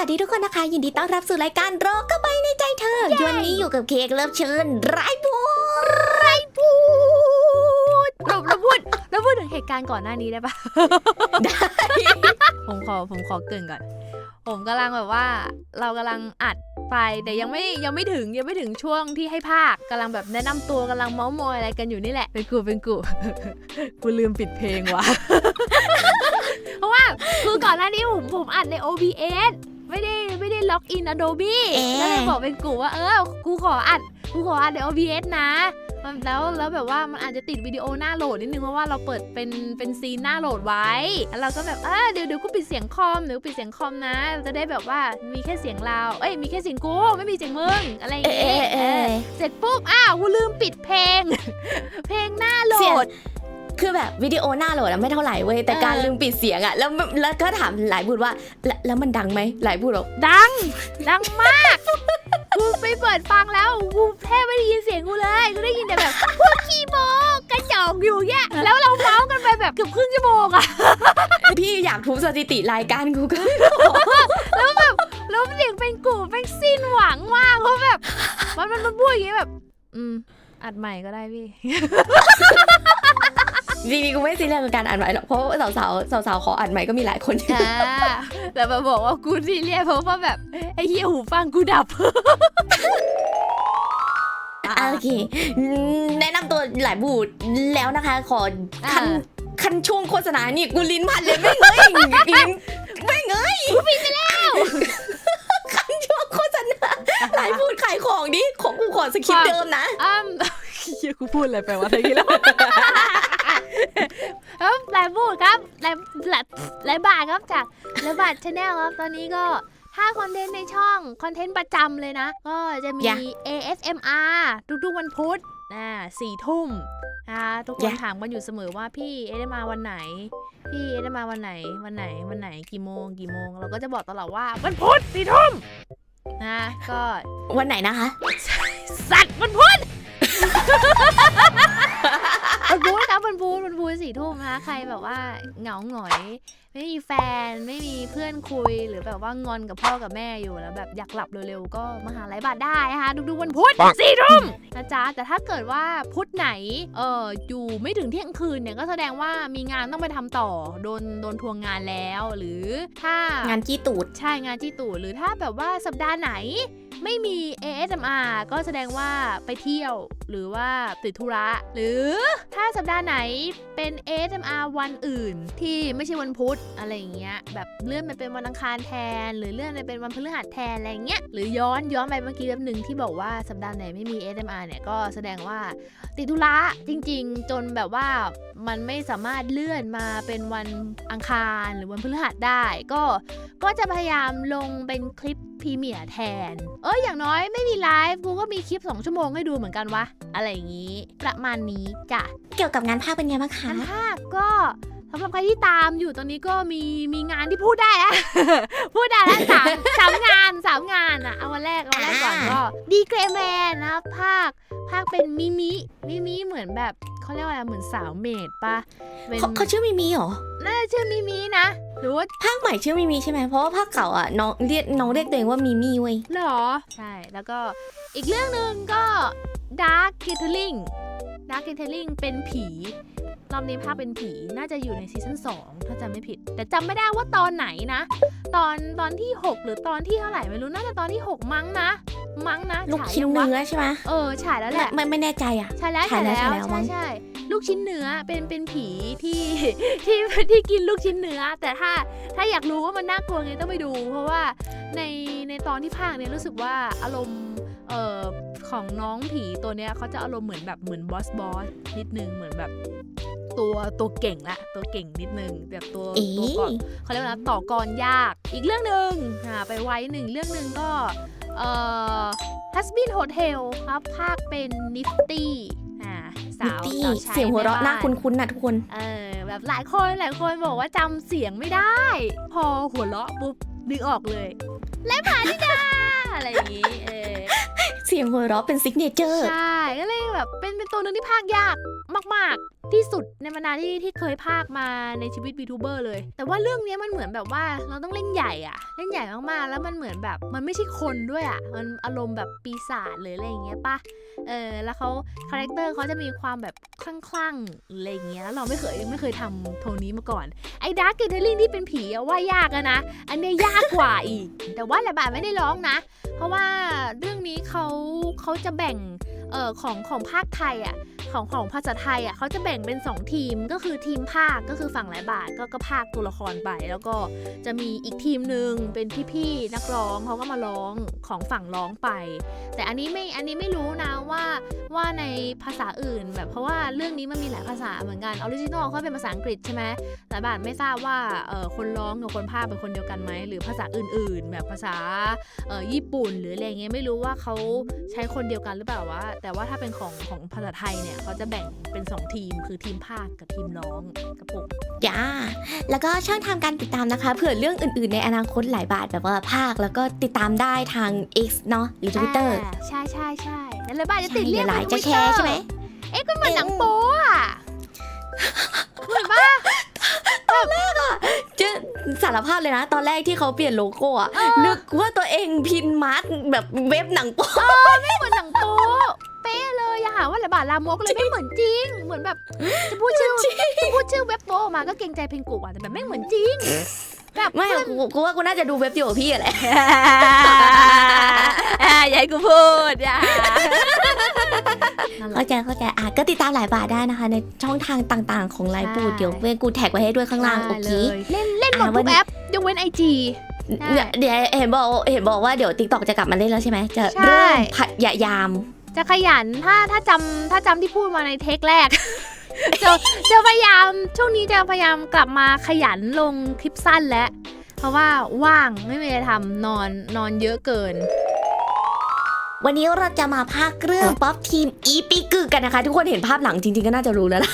สวัสดีทุกคนนะคะ ยินดีต้อนรับสู่รายการโรคเข้าไปในใจเธอ วันนี้อยู่กับเค้กเลิฟเชิญไรบัวพูดเราเราพูดเราพูดถึงเหตุการณ์ก่อนหน้านี้ได้ปะได้ ผมขอผมขอเกรินก่อน ผมกำลังแบบว่า เรากำลังอัดไปแต่ยังไม่ยังไม่ถึงยังไม่ถึงช่วงที่ให้ภาคกำลังแบบแนะนำตัวกำลังเมาส์มอยอะไรกันอยู่นี่แหละ เป็นกูเป็นกูกูลืมปิดเพลงว่ะเพราะว่าคือก่อนหน้านี้ผมผมอัดใน OBS ไม่ได้ไม่ได้ล็อกอิน Adobe ก็เลยบอกเป็นกูว่าเออกูขออัดกูขออัดใน OBS นะมันแล้วแล้วแบบว่ามันอาจจะติดวิดีโอหน้าโหลดนิดนึงเพราะว่าเราเปิดเป็นเป็นซีนหน้าโหลดไว้แล้วเราก็แบบเออเดี๋ยวเดี๋ยวกูปิดเสียงคอมเดี๋ยวกูปิดเสียงคอมนะ จะได้แบบว่ามีแค่เสียงเราเอ้ยมีแค่เสียงกูไม่มีเสียงมึงอะไรอย่างเอเงี้เอยเออเสร็จปุ๊บอ้าวกูลืมปิดเพลง เพลงหน้าโหลเสียงด คือแบบวิดีโอหน้าโหลดอะไม่เท่าไหร่เว้ยแต่เออการลืมปิดเสียงอะแล้วแล้วก็ถามหลายบูดว่าแล้วแล้วมันดังไหมหลายบูดบอกดัง ดังมากกูไปเปิดฟังแล้วกูแทบไม่ได้ยินเสียงกูเลยกูได้ยินแต่แบบพวกคีย์โมกระจอกอยู่เงี้ยแล้วเราเมาส์กันไปแบบเกือบครึ่งชั่วโมงอะพี่อยากทุบสถิติรายการกูก็แล้วแบบแล้วเสียงเป็นกูเป็นสิ้นหวังมากเพราะแบบ มันมันมันพูดอย่างงี้แบบ อืมอัดใหม่ก็ได้พี่ จริงๆกูไม่ซีเรียสกับการอ่านใหม่หรอกเพราะว่าสาวๆสาวๆขออ่านใหม่ก็มีหลายคนอ่าแต่มาบอกว่ากูซีเรียสเพราะว่าแบบไอ้เหี้ยหูฟังกูดับ อะโอเคอืมแนะนำตัวหลายบูดแล้วนะคะ ขอคันอ่า คันช่วงโฆษณานี่กูลิ้นพันเลยไม่เงยลิ้นไม่เงยกูปิดไปแล้ว คันช่วงโฆษณาหลายบูดขายของดิของกูขอสคริปต์เดิมนะอ้ำเฮียกูพูดอะไรไปวะทีนี้แล้ว ครับหลายบูดครับหลายหลายหลายบาทครับจากหลายบาทชาแนลครับตอนนี้ก็ถ้าคอนเทนต์ในช่องคอนเทนต์ประจำเลยนะ ก็จะมีอย่า ASMR ทุกๆวันพุธนะสี่ทุ่มนะคะทุกคอนย่าถามกันอยู่เสมอว่าพี่เอได้มาวันไหน พี่เอได้มาวันไหนวันไหนวันไหนกี่โมงกี่โมง เราก็จะบอกตลอดว่าวันพุธสี่ทุ่มนะก็วันไหนนะคะ สัตว์มันพูด มันพูดนะมันพูดมันพูดสี่ทุ่มนะคะใครแบบว่าเหงาหงอย ไม่มีแฟนไม่มีเพื่อนคุยหรือแบบว่างอนกับพ่อกับแม่อยู่แล้วแบบอยากหลับเร็วๆก็มาหาไลฟ์บัตรได้นะคะทุกๆวันพุธสี่ทุ่มนะจ๊ะแต่ถ้าเกิดว่าพุธไหนเอออยู่ไม่ถึงเที่ยงคืนเนี่ยก็แสดงว่ามีงานต้องไปทำต่อโดนโดนทวงงานแล้ว หรือถ้างานจี้ตูดใช่งานที่ตู่หรือถ้าแบบว่าสัปดาห์ไหน ไม่มี ASMR ก็แสดงว่าไปเที่ยว หรือว่าติดธุระ หรือถ้าสัปดาห์ไหนเป็น ASMR วันอื่นที่ไม่ใช่วันพุธอะไรอย่างเงี้ยแบบเลื่อนไปเป็นวันอังคารแทน หรือเลื่อนไปเป็นวันพฤหัสแทนอะไรเงี้ยหรือย้อนย้อนไปเมื่อกี้แป๊บหนึ่งที่บอกว่าสัปดาห์ไหนไม่มี ASMR เนี่ยก็แสดงว่าติดธุระจริง ๆ จนแบบว่ามันไม่สามารถเลื่อนมาเป็นวันอังคารหรือวันพฤหัสได้ก็ก็จะพยายามลงเป็นคลิปพรีเมียร์แทน เอ้ยอย่างน้อยไม่มีไลฟ์กูก็มีคลิป 2 ชั่วโมงให้ดูเหมือนกันวะ อะไรอย่างนี้ ประมาณนี้จ้ะเกี่ยวกับงานภาคเป็นไงบ้างคะงานภาคก็สำหรับใครที่ตามอยู่ตอนนี้ก็มีมีงานที่พูดได้แล้ว พูดได้แล้วสามสามงานสามงานอะเอาวันแรกเอาวันแรกก่อนก็ดีเกรแมนนะครับภาคภาคเป็นมิมิมิมิเหมือนแบบเขาเรียกว่าอะไรเหมือนสาวเมดปะเป็นเขาเขาชื่อมิมีเหรอน่าจะชื่อมิมินะ หรือว่าภาคใหม่ชื่อมิมีใช่ไหมเพราะว่าภาคเก่าอะน้องเรียกน้องเรียกตัวเองว่ามิมีเว้ย หรอ ใช่ แล้วก็อีกเรื่องหนึ่งก็ Dark Gathering Dark Gathering เป็นผี รอบนี้ภาคเป็นผีน่าจะอยู่ในซีซั่น2ถ้าจำไม่ผิด แต่จำไม่ได้ว่าตอนไหนนะ ตอนตอนที่ 6 หรือตอนที่เท่าไหร่ไม่รู้น่าจะตอนที่ 6 มั้งนะ มั้งนะลูกฉายชิ้นยังวะเนื้อใช่ไหมเออฉายแล้วแหละไม่ไม่แน่ใจอะใช่แล้วฉายแล้วใช่ฉายแล้วใช่มั้งใช่ลูกชิ้นเนื้อเป็นเป็นผีที่ที่ที่กินลูกชิ้นเนื้อ แต่ถ้าถ้าอยากรู้ว่ามันน่ากลัวไงต้องไปดู เพราะว่าในในตอนที่ภาคเนี่ยรู้สึกว่าอารมณ์เอ่อ ของน้องผีตัวเนี้ยเขาจะอารมณ์เหมือนแบบเหมือนบอสบอสนิดนึงเหมือนแบบตัวตัวเก่งละตัวเก่งนิดนึงแบบตัวเอ๊ตัวก่อนะเขาเรียกว่าอะไรนะต่อกรยากอีกเรื่องหนึ่งอ่าไปไว้หนึ่งเรื่องหนึ่งก็เอ่อ Husband Hotel ครับภาคเป็นนิฟตี้อ่าสาวตี้สาวใช้เสียงหัวเราะแม่หน้าบ้คุ้นๆนะทุกคน เออแบบหลายคนหลายคนบอกว่าจำเสียงไม่ได้ พอหัวเราะปุ๊บ นึกออกเลยและผ่านที่ดาอะไรอย่างงี้เออเสียงหัวเราะเป็นซิกเนเจอร์ ใช่ก็เลยแบบเป็นเป็นตัวหนึงที่ภาคยากมากๆ ที่สุดในบรรดาที่ที่เคยภาคมาในชีวิตวีทูเบอร์เลย แต่ว่าเรื่องนี้มันเหมือนแบบว่าเราต้องเล่นใหญ่อะเล่นใหญ่มากๆ แล้วมันเหมือนแบบมันไม่ใช่คนด้วยอะมันอารมณ์แบบปีศาจหรืออะไรอย่างเงี้ยปะเออแล้วเขาคาแรคเตอร์เขาจะมีความแบบคลั่งๆอะไรอย่างเงี้ยแล้วเราไม่เคยไม่เคยทำโทนนี้มาก่อนไอ้ดาร์กเกเทอริงที่เป็นผีอะว่ายากอะนะ อันเนี้ยยากกว่าอีก แต่ว่าแหละบาทไม่ได้ร้องนะ เพราะว่าเรื่องนี้เขาเขาจะแบ่ง เอ่อของของภาคไทยอะของของภาษาไทยอะเขาจะแบ่งเป็น 2 ทีมก็คือทีมภาคก็คือฝั่งหลายบาทก็ก็ภาคตัวละครไป แล้วก็จะมีอีกทีมหนึ่งเป็นพี่ๆนักร้องเขาก็มาร้องของฝั่งร้องไป แต่อันนี้ไม่อันนี้ไม่รู้นะว่าว่าในภาษาอื่นแบบเพราะว่าเรื่องนี้มันมีหลายภาษาเหมือนกันออริจินอลเขาเป็นภาษาอังกฤษใช่ไหมหลายบาทไม่ทราบว่าเออคนร้องกับคนภาคเป็นคนเดียวกันไหมหรือภาษาอื่น ๆ แบบภาษาเออญี่ปุ่นหรืออะไรเงี้ยไม่รู้ว่าเขาใช้คนเดียวกันหรือเปล่าวะแต่ว่าถ้าเป็นของของภาษาไทยเนี่ยเขาจะแบ่งเป็น 2 ทีม คือทีมภาคกับทีมร้องกับผมจ้าแล้วก็ช่องทางการติดตามนะคะเผื่อเรื่องอื่นๆ ในอนาคตหลายบาทแบบว่าภาคแล้วก็ติดตามได้ทาง X เนาะหรือ Twitter อ่าใช่ใช่ใช่แล้วหลายบาทจะติดใช่เรียกหลายในจะแช Twitter ร์ใช่ไหมเอ๊ะก็เหมือนหนังโป๊อะเหมือนปะจะสารภาพเลยนะ ตอนแรกที่เขาเปลี่ยนโลโก้อะนึกว่าตัวเองพินมาร์กแบบเว็บหนังโป๊ไม่เหมือนหนังโป๊ บาทลามกเลยไม่เหมือนจริง เหมือนแบบจะพูดชื่อจะพูดชื่อเว็บโปออกมาก็เกรงใจเพนกุอะแต่แบบไม่เหมือนจริงแบบไม่อะกูกูว่ากูน่าจะดูเว็บเดียวกับพี่อะแหละอ่าอย่าให้กูพูดอย่าเข้าใจเข้าใจอะก็ติดตามหลายบาทได้นะคะ ในช่องทางต่างๆ ของไลฟ์ปูดเดี๋ยวเว้ยกูแท็กไว้ให้ด้วยข้างล่างโอเคเล่นเล่นหมดอ่าวัทุนกแอปยกเว้นไอจีใช่เดี๋ยวเดี๋ยวเห็นบอกเห็นบอกว่าเดี๋ยวติ๊กต็อกจะกลับมาเล่นแล้วใช่ไหมจะใช่เริ่มพยายาม จะขยันถ้าถ้าจำถ้าจำที่พูดมาในเทคแรก จะจะพยายามช่วงนี้จะพยายามกลับมาขยันลงคลิปสั้นแล้วเพราะว่าว่างไม่มีอะไรทำนอนนอนเยอะเกิน วันนี้เราจะมาพากย์เรื่องป๊อปทีมอีปีกึกกันนะคะ ทุกคนเห็นภาพหลังจริงๆก็น่าจะรู้แล้วล่ะ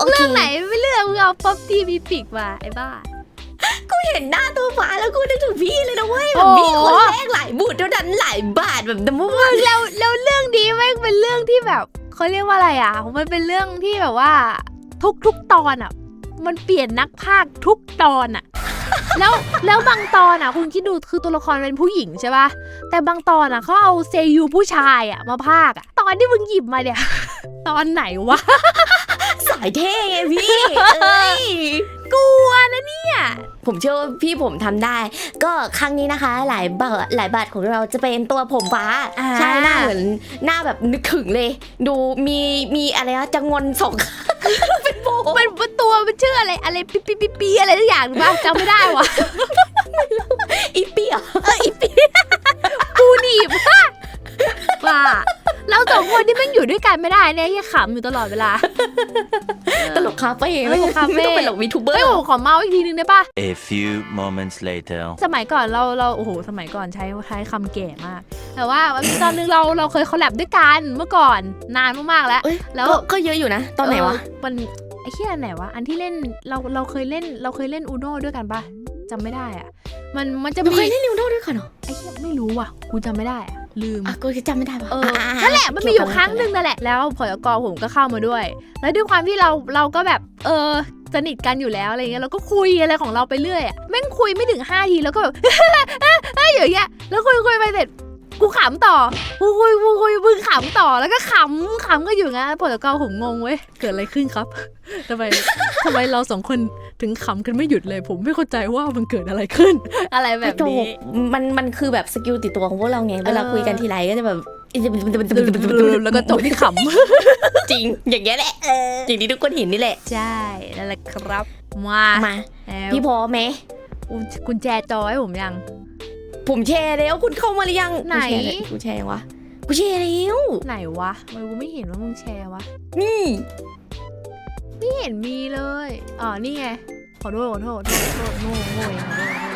โอเคเรื่องไหนไม่เลือกมึงเอาป๊อปทีมีปิกมาไอ้บ้า เห็นหน้าตัวฟ้าแล้วกูนึกถึงพี่เลยนะเว้ยโอ้แบบพี่คนแรกหลายบุตรเท่านั้นหลายบาทแบบดัมเบิลวันแล้วแล้วเรื่องนี้แม่งเป็นเรื่องที่แบบเขาเรียกว่าอะไรอะ มันเป็นเรื่องที่แบบว่า ทุกทุกตอนอะ มันเปลี่ยนนักพากย์ทุกตอนอะแล้วแล้วบางตอนอะ คุณคิดดูคือตัวละครเป็นผู้หญิงใช่ป่ะแต่บางตอนอะเขาเอาเซยูผู้ชายอะมาพากย์อะตอนที่มึงหยิบมาเนี่ย ตอนไหนวะ สายเท่ไงพี่เอ้ย กลัวนะเนี่ย ผมเชื่อว่าพี่ผมทำได้ ก็ครั้งนี้นะคะ หลายบาทหลายบาทของเราจะเป็นตัวผมฟ้า อ่า ใช่หน้าเหมือนหน้าแบบนึกถึงเลย ดูมีมีอะไรนะจะงอนสองข้างเป็นโบมันมันตัวมันชื่ออะไรอะไรปีปีปีปีอะไรทุกอย่างหรือเปล่าจำไม่ได้วะอีเปียกูหนีบ ว่า เราสองคนที่แม่งอยู่ด้วยกันไม่ได้เนี่ยยังขำอยู่ตลอดเวลา ตลกคาเฟ่เออคาเฟ่ ไม่ต้องเป็นหลกวีทูเบอเฮ้ยร์ผมขอเมาส์อีกทีนึงได้ปะ A few moments later. สมัยก่อนเราเราโอ้โหสมัยก่อนใช้ใช้คำแก่มาก แต่ว่ามันมีตอนนึงเราเราเคยคอลแลบด้วยกันเมื่อก่อนนานมากๆแล้วเอ้ยแล้วก็ก็เยอะอยู่นะ ตอนไหนวะเออมันไอ้เหี้ยอันไหนวะอันที่เล่นเราเราเคยเล่นเราเคยเล่นอูโน่ด้วยกันปะจำไม่ได้อะมันมันจะเรามีเคยเล่นนิวโดด้วยกันเหรอไอ้เหี้ยไม่รู้ว่ะกูจำไม่ได้อะ ลืม อะกูจำไม่ได้ปะเอออ่านั่นแหละมันมีอยู่ครั้งหนึ่งนั่นแหละแล้วพอยกผมก็เข้ามาด้วย แล้วด้วยความที่เราเราก็แบบ เออสนิทกันอยู่แล้วอะไรเงี้ยเราก็คุยอะไรของเราไปเรื่อยอะแม่งคุยไม่ถึง5ทีแล้วก็แบบ เอ้ยอย่างเงี้ยแล้วคุยคุยไปเสร็จกูขำต่อกูคุยกูคุยมึงขำต่อแล้วก็ขำขำก็อยู่งั้นพอยกผมงงเว้ยเกิดอะไรขึ้นครับทำไมทำไมเราสองคน ถึงขำกันไม่หยุดเลย ผมไม่เข้าใจว่ามันเกิดอะไรขึ้น อะไรแบบโจนี้ มันมันคือแบบสกิลติดตัวของพวกเราไง เวลาเออคุยกันทีไรก็จะแบบแล้วก็จบที่ขำจริง อย่างเงี้ยแหละอย่างที่ทุกคนเห็นนี่แหละ ใช่นั่นแหละครับ มามาแล้วพี่พร้อมไหมกุญแจจอให้ผมยัง ผมแชร์แล้วคุณเข้ามาหรือยังไหนกูแชร์ยังวะกูแชร์แล้วไหนวะทำไมกูไม่เห็นว่ามึงแชร์วะนี่ ไม่เห็นมีเลยอ๋อนี่ไงขอโทษขอโทษขอโทษโง่โง่ขอโทษขอโทษ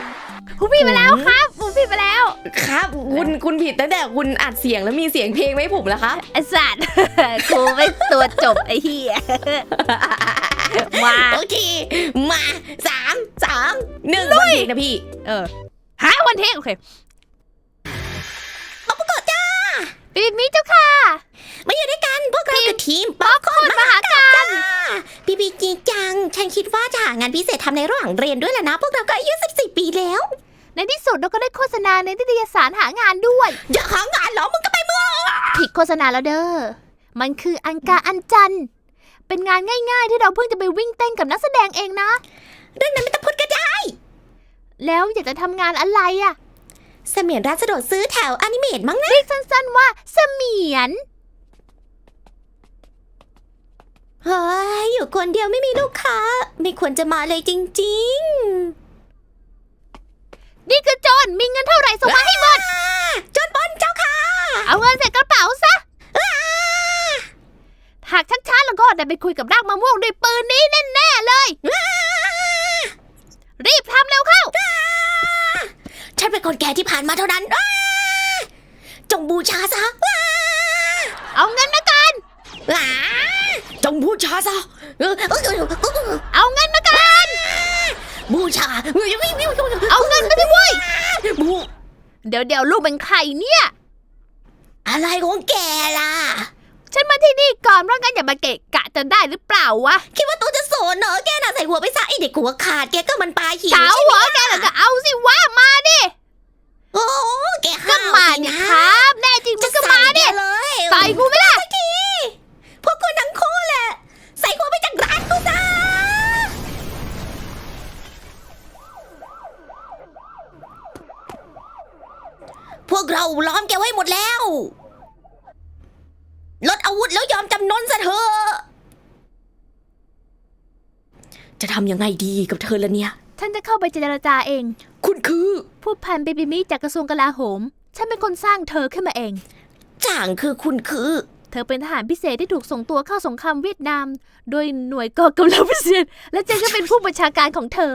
ผมผิดไปแล้วครับผมผิดไปแล้วครับ คุณคุณผิดตั้งแต่คุณอัดเสียงแล้วมีเสียงเพลงไหมผมแล้วคะไอ้สัตว์กูไม่ตัวจบไอ้เหี้ยมาโอเคมาสามสามหนึ่งวันเพลงนะพี่ เออหาวันเทคโอเค ปิดมิเจ้าค่ะ มาอยู่ด้วยกันพวกเราคือทีมป๊อปคอร์นมหาการพี่พีจีจัง ฉันคิดว่าจะหางานพิเศษทำในระหว่างเรียนด้วยแหละนะ พวกเราก็อายุ14 ปีแล้ว ในที่สุดเราก็ได้โฆษณาในนิตยสารหางานด้วย อย่าหางานเหรอ มึงก็ไปเมืองผิดโฆษณาแล้วเด้อ มันคืออันกาอันจัน เป็นงานง่ายๆ ที่เราเพิ่งจะไปวิ่งเต้นกับนักแสดงเองนะ เรื่องนั้นไม่ต้องพูดก็ได้ แล้วอยากจะทำงานอะไรอะ เสมียนร้านสะดวกซื้อแถวอนิเมตมั้งนะ เรียกสั้นๆว่าเสมียน เฮ้ยอยู่คนเดียวไม่มีลูกค้า ไม่ควรจะมาเลยจริงนี่คือโจรมีเงินเท่าไหร่ส่งมาให้หมดๆจนบอลเจ้าค่ะ เอาเงินใส่กระเป๋าซะหากชักช้าแล้วก็ได้ไปคุยกับรากมะม่วงด้วยปืนนี้แน่ๆเลย รีบทำเร็วเข้า ฉันเป็น คนแก่ที่ผ่านมาเท่านั้นอ้าจงบูชาซะอ้าเอาเงินมาก่อนอ้าจงบูชาซะเออเออเออเออเอาเงินมาก่อนบูชา เอาเงินมาสิเว้ยบูเดี๋ยวเดี๋ยวลูกเป็นใครเนี่ย อะไรของแกล่ะ ฉันมาที่นี่ก่อนเพราะงั้นอย่ามาเกะกะจะได้หรือเปล่าวะ คิดว่าตัวจะโสนเหรอแกน่ะใส่หัวไปซะไอเด็กหัวขาดแกก็มันปลาหินสาวใช่ไหมหัวแกเหรอก็เอาสิว่ามาดิ โอ้แกก็ห้าวมาสิดินะครับแน่จริงมึจะงก็ใส่มาแกดิเลยใส่กูไม่ได้สักทีพวกคุณทั้งคู่แหละ ใส่หัวไปจากร้านกูซะพวกเราล้อมแกไว้หมดแล้ว ลดอาวุธแล้วยอมจำนนซะเถอะ จะทำยังไงดีกับเธอละเนี่ย ฉันจะเข้าไปเจรจาเองคุณคือ ผู้พันเบบิมิจากกระทรวงกลาโหม ฉันเป็นคนสร้างเธอขึ้นมาเอง จ่างคือคุณคือ เธอเป็นทหารพิเศษที่ถูกส่งตัวเข้าสงครามเวียดนาม โดยหน่วยกองกำลังพิเศษ และฉันก็เป็นผู้บัญชาการของเธอ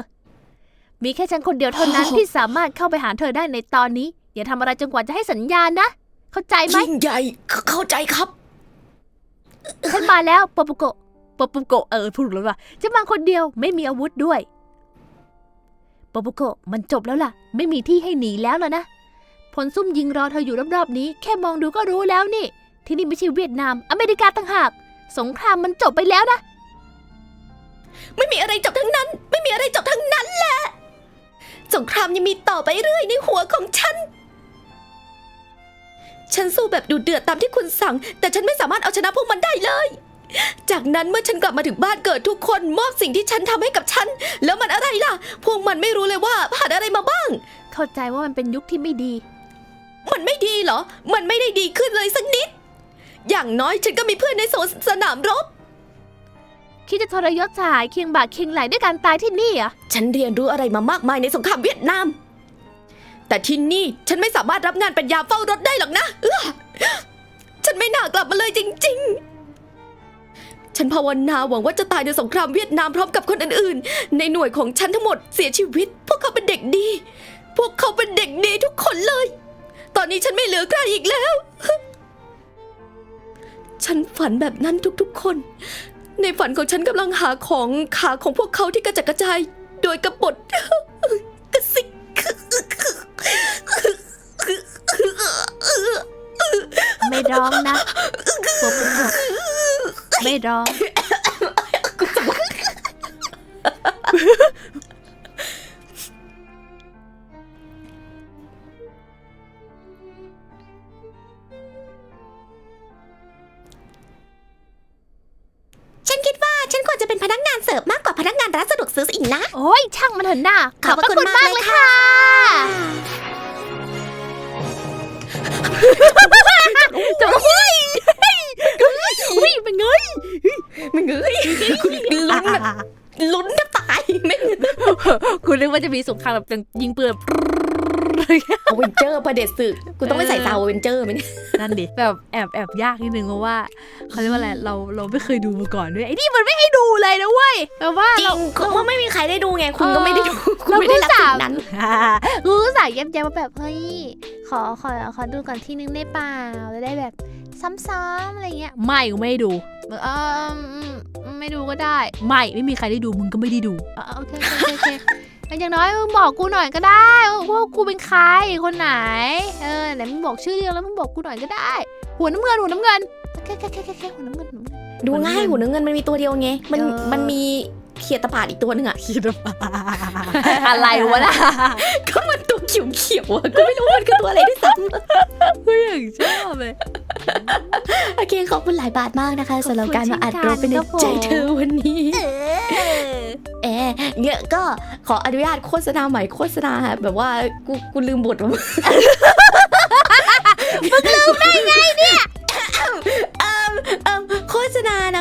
มีแค่ฉันคนเดียวเท่านั้นที่สามารถเข้าไปหาเธอได้ในตอนนี้ อย่าทำอะไรจนกว่าจะให้สัญญาณนะ เข้าใจไหมยิ่งใหญ่เข้าใจครับ ฉันมาแล้วปปุโกะปปุโกะเออพูดแล้วว่าจะมาคนเดียวไม่มีอาวุธด้วย ปปุโกมันจบแล้วล่ะ ไม่มีที่ให้หนีแล้วล่ะนะ ผลซุ่มยิงรอเธออยู่รอบๆนี้ แค่มองดูก็รู้แล้วนี่ ที่นี่ไม่ใช่เวียดนาม อเมริกาต่างหาก สงครามมันจบไปแล้วนะ ไม่มีอะไรจบทั้งนั้น ไม่มีอะไรจบทั้งนั้นแหละ สงครามยังมีต่อไปเรื่อยในหัวของฉัน ฉันสู้แบบดูเดือดตามที่คุณสั่ง แต่ฉันไม่สามารถเอาชนะพวกมันได้เลย จากนั้นเมื่อฉันกลับมาถึงบ้านเกิดทุกคนมอบสิ่งที่ฉันทำให้กับฉัน แล้วมันอะไรล่ะ พวกมันไม่รู้เลยว่าผ่านอะไรมาบ้าง เข้าใจว่ามันเป็นยุคที่ไม่ดี มันไม่ดีเหรอ มันไม่ได้ดีขึ้นเลยสักนิด อย่างน้อยฉันก็มีเพื่อนในโซนสนามรบ คิดจะทรยศสหายเคียงบ่าเคียงไหลด้วยการตายที่นี่เหรอะ ฉันเรียนรู้อะไรมามากมายในสงครามเวียดนาม แต่ที่นี่ฉันไม่สามารถรับงานเป็นยามเฝ้ารถได้หรอกนะ เอื้อฉันไม่น่ากลับมาเลยจริง ๆ ฉันภาวนาหวังว่าจะตายในสงครามเวียดนามพร้อมกับคนอื่นๆ ในหน่วยของฉันทั้งหมดเสียชีวิต พวกเขาเป็นเด็กดี พวกเขาเป็นเด็กดีทุกคนเลย ตอนนี้ฉันไม่เหลือใครอีกแล้ว ฉันฝันแบบนั้นทุกๆคน ในฝันของฉันกำลังหาของขาของพวกเขาที่กระจัดกระจาย โดยกระบฏกระซิกไม่ร้องนะปปุโกะ ไม่ร้องฉันคิดว่าฉันควรจะเป็นพนักงานเสิร์ฟมากกว่าพนักงานร้านสะดวกซื้ออีกนะ โอ้ยช่างมันเถอะหน้าขอบพระคุณมากเลยค่ะ จบแล้วเว้ย อุ้ยเป็นไงไม่เงยลุ้นแบบลุ้นจะตายไม่เงยคุณนึกว่าจะมีสงครามแบบยิงปืนเอาเวนเจอร์ประเด็จศึกกูต้องไปใส่ซาวเวนเจอร์ไหมเนี่ยนั่นดิแบบแอบแอบยากนิดนึงเพราะว่าเขาเรียกว่าอะไรเราเราไม่เคยดูมาก่อนด้วยไอ้นี่มันไม่ให้ดูเลยนะเว้ยแบบว่าจริเรางเพราะไม่มีใครได้ดูไงคุณก็ไม่ได้ดูคุณเราไม่ได้รับก็สิ่สางมนั้นกูก็สายแย้มๆมาแบบเฮ้ยขอขอขอดูก่อนที่นึงได้เปล่าจะได้แบบ ซ้ำๆอะไรเงี้ยไม่กูไม่ให้ดูเอออืมไม่ดูก็ได้ ไม่ไม่มีใครได้ดูมึงก็ไม่ได้ดูอะโอเคโอเคโอเคอย่างน้อยมึงบอกกูหน่อยก็ได้ว่ากูเป็นใครคนไหนเออไหนมึงบอกชื่อเรื่องแล้วมึงบอกกูหน่อยก็ได้ หัวน้ำเงินหัวน้ำเงินแค่แค่แค่แค่แค่หัวน้ำเงินหัวน้ำเงินดูง่ายหูเนื้อเงินมันมีตัวเดียวไงมันเออมันมี เขียดตะปาดอีกตัวหนึงอะอะไรวะน่ะก็มันตัวเขียวเขียวๆอะก็ไม่รู้มันคือตัวอะไรด้วยซ้กูอย่างชอบเลยำโอเคขอบคุณหลายบาทมากนะคะสำหรับการมาอัดขอบคุณเราเป็นในครับผมใจเธอวันนี้เออเนี่ยก็ขออนุญาตโฆษณาใหม่โฆษณาแบบว่ากูกูลืมบทมึงลื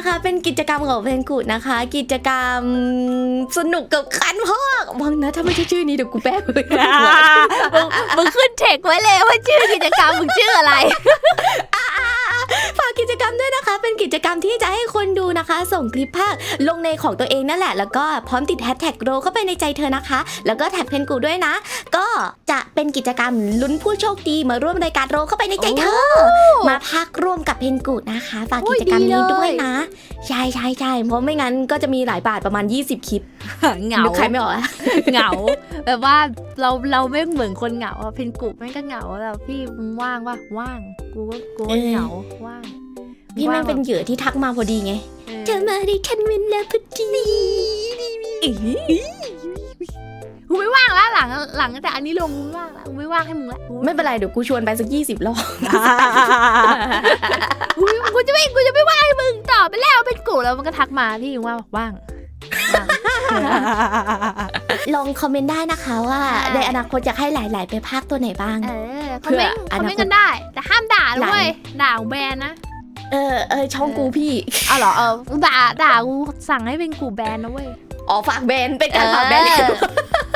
นะคะ เป็นกิจกรรมของเพนกูดนะคะ กิจกรรมสนุกกับคันพ่อวังนะถ้าไม่ใช่ชื่อนี้เดี๋ยวกูแป๊บเลยมึงมึงขึ้นเทคไว้เลยว่าชื่อกิจกรรมมึงชื่ออะไรากกิจกรรมด้วยนะคะ เป็นกิจกรรมที่จะให้คนดูนะคะ ส่งคลิปภาพลงในของตัวเองนั่นแหละ แล้วก็พร้อมติดแฮชแท็กโรเข้าไปในใจเธอนะคะ แล้วก็แท็กเพนกูด้วยนะ ก็จะเป็นกิจกรรมลุ้นผู้โชคดีมาร่วมรายการโรเข้าไปในใจเธอ มาพักร่วมกับเพนกูนะคะฝากโอ้กิยจกรรมดีนี้เลยด้วยนะ ใช่ใช่ใช่เพราะไม่งั้นก็จะมีหลายบาทประมาณ 20 คลิปเหงานึกใครไม่ออกอะเหงา แบบว่าเราเราไม่เหมือนคนเหงาอะเพนกุแม่งก็เหงาแล้วพี่มึงว่างปะว่างกูก็กูก็เหงาว่าง พี่แม่งเป็นเหยื่อที่ทักมาพอดีไงเอเธออมาได้ทันเวลาพอดีอื้อกูไม่ว่างแล้วหลังหลังแต่อันนี้ลงกูไม่ว่างแล้วกูไม่ว่างให้มึงละกูไม่เป็นไรเดี๋ยวกูชวนไปสักยี่สิบรอบกูกูจะไม่กูจะไม่ว่างให้มึงต่อไปแล้วเป็นกูแล้วมันก็ทักมาพี่ว่าว่างว่างลองคอมเมนต์ได้นะคะว่าใช่ในอนาคตอยากให้หลาย ๆ ไปภาคตัวไหนบ้างเออคเพื่อมอเมนต์คออมนาคตเมนต์กันได้ แต่ห้ามด่าหลัด้งวยด่าของแบรนด์นะ เออเออช่องกูพี่ เอาเหรอเออด่าด่ากูสั่งให้เป็นกูแบรนด์นะเว้ย อ๋อฝากแบรนด์เป็นการฝากแบรนด์เออ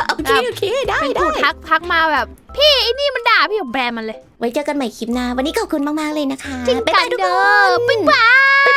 โอเคโอเคได้เป็นได้กูทักทักมาแบบ พี่ไอ้นี่มันด่าพี่ของแบรนด์มันเลยไว้เจอกันใหม่คลิปหน้า วันนี้ขอบคุณมากๆเลยนะคะจริงบ๊ายจับางยทุกเด้คอนบ๊ายบาย